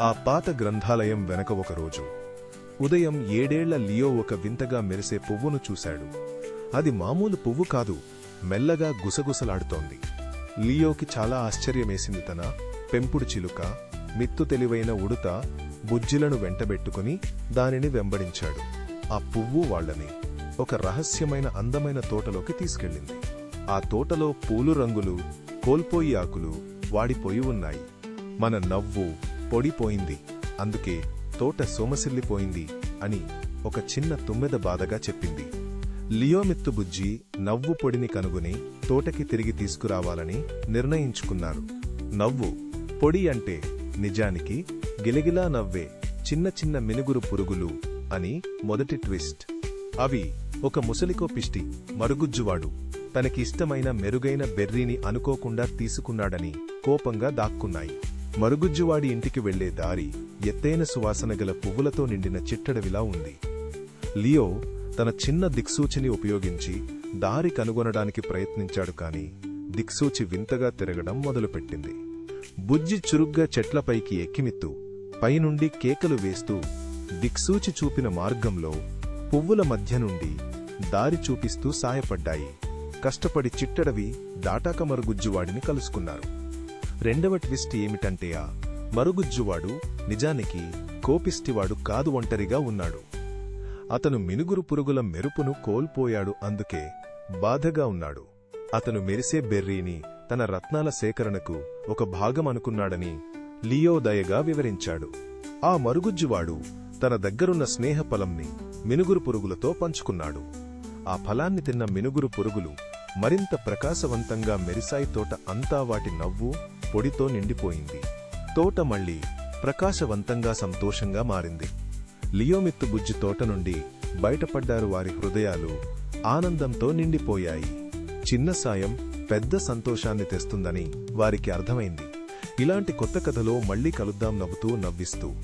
ఆ పాత గ్రంథాలయం వెనక ఒక రోజు. ఉదయం ఏడేళ్ళ లియో ఒక వింతగా మెరిసే పువ్వును చూశాడు. అది మామూలు పువ్వు కాదు మెల్లగా గుసగుసలాడుతోంది. లియోకి చాలా ఆశ్చర్యమేసింది తన పెంపుడు చిలుక మిత్తు తెలివైన ఉడుత బుజ్జిలను వెంటబెట్టుకుని దానిని వెంబడించాడు. ఆ పువ్వు వాళ్ళని ఒక రహస్యమైన అందమైన తోటలోకి తీసుకెళ్ళింది. ఆ తోటలో పూలు రంగులు కోల్పోయి ఆకులు వాడిపోయి ఉన్నాయి. మన నవ్వు పొడిపోయింది అందుకే తోట సోమసిల్లిపోయింది అని ఒక చిన్న తుమ్మెద బాధగా చెప్పింది. లియోమిత్తుబుజ్జి నవ్వు పొడిని కనుగొని తోటకి తిరిగి తీసుకురావాలని నిర్ణయించుకున్నారు. నవ్వు పొడి అంటే నిజానికి గిలగిలా నవ్వే చిన్న చిన్న మినుగురు పురుగులు అని మొదటి ట్విస్ట్. అవి ఒక ముసలికో పిష్టి మరుగుజ్జువాడు. తనకిష్టమైన మెరుగైన బెర్రీని అనుకోకుండా తీసుకున్నాడని కోపంగా దాక్కున్నాయి. మరుగుజ్జువాడి ఇంటికి వెళ్ళే దారి ఎత్తైన సువాసన గల పువ్వులతో నిండిన చిట్టడవిలా ఉంది. లియో తన చిన్న దిక్సూచిని ఉపయోగించి దారి కనుగొనడానికి ప్రయత్నించాడు కాని దిక్సూచి వింతగా తిరగడం మొదలుపెట్టింది. బుజ్జి చురుగ్గా చెట్లపైకి ఎక్కిమిత్తు పైనుండి కేకలు వేస్తూ దిక్సూచి చూపిన మార్గంలో పువ్వుల మధ్య నుండి దారి చూపిస్తూ సాయపడ్డాయి. కష్టపడి చిట్టడవి దాటాక మరుగుజ్జువాడిని కలుసుకున్నారు. రెండవ ట్విస్ట్ ఏమిటంటే ఆ మరుగుజ్జువాడు నిజానికి కోపిష్టివాడు కాదు ఒంటరిగా ఉన్నాడు. అతను మినుగురు పురుగుల మెరుపును కోల్పోయాడు అందుకే బాధగా ఉన్నాడు. అతను మెరిసే బెర్రీని తన రత్నాల సేకరణకు ఒక భాగం అనుకున్నాడని లియో దయగా వివరించాడు. ఆ మరుగుజ్జువాడు తన దగ్గరున్న స్నేహ ఫలంని మినుగురు పురుగులతో పంచుకున్నాడు. ఆ ఫలాన్ని తిన్న మినుగురు పురుగులు మరింత ప్రకాశవంతంగా మెరిసాయి తోట అంతా వాటి నవ్వు పొడితో నిండిపోయింది. తోట మళ్ళీ ప్రకాశవంతంగా సంతోషంగా మారింది. లియోమిత్తు బుజ్జి తోట నుండి బయటపడ్డారు వారి హృదయాలు ఆనందంతో నిండిపోయాయి. చిన్న సాయం పెద్ద సంతోషాన్ని తెస్తుందని వారికి అర్థమైంది. ఇలాంటి కొత్త కథలో మళ్ళీ కలుద్దాం నవ్వుతూ నవ్విస్తూ.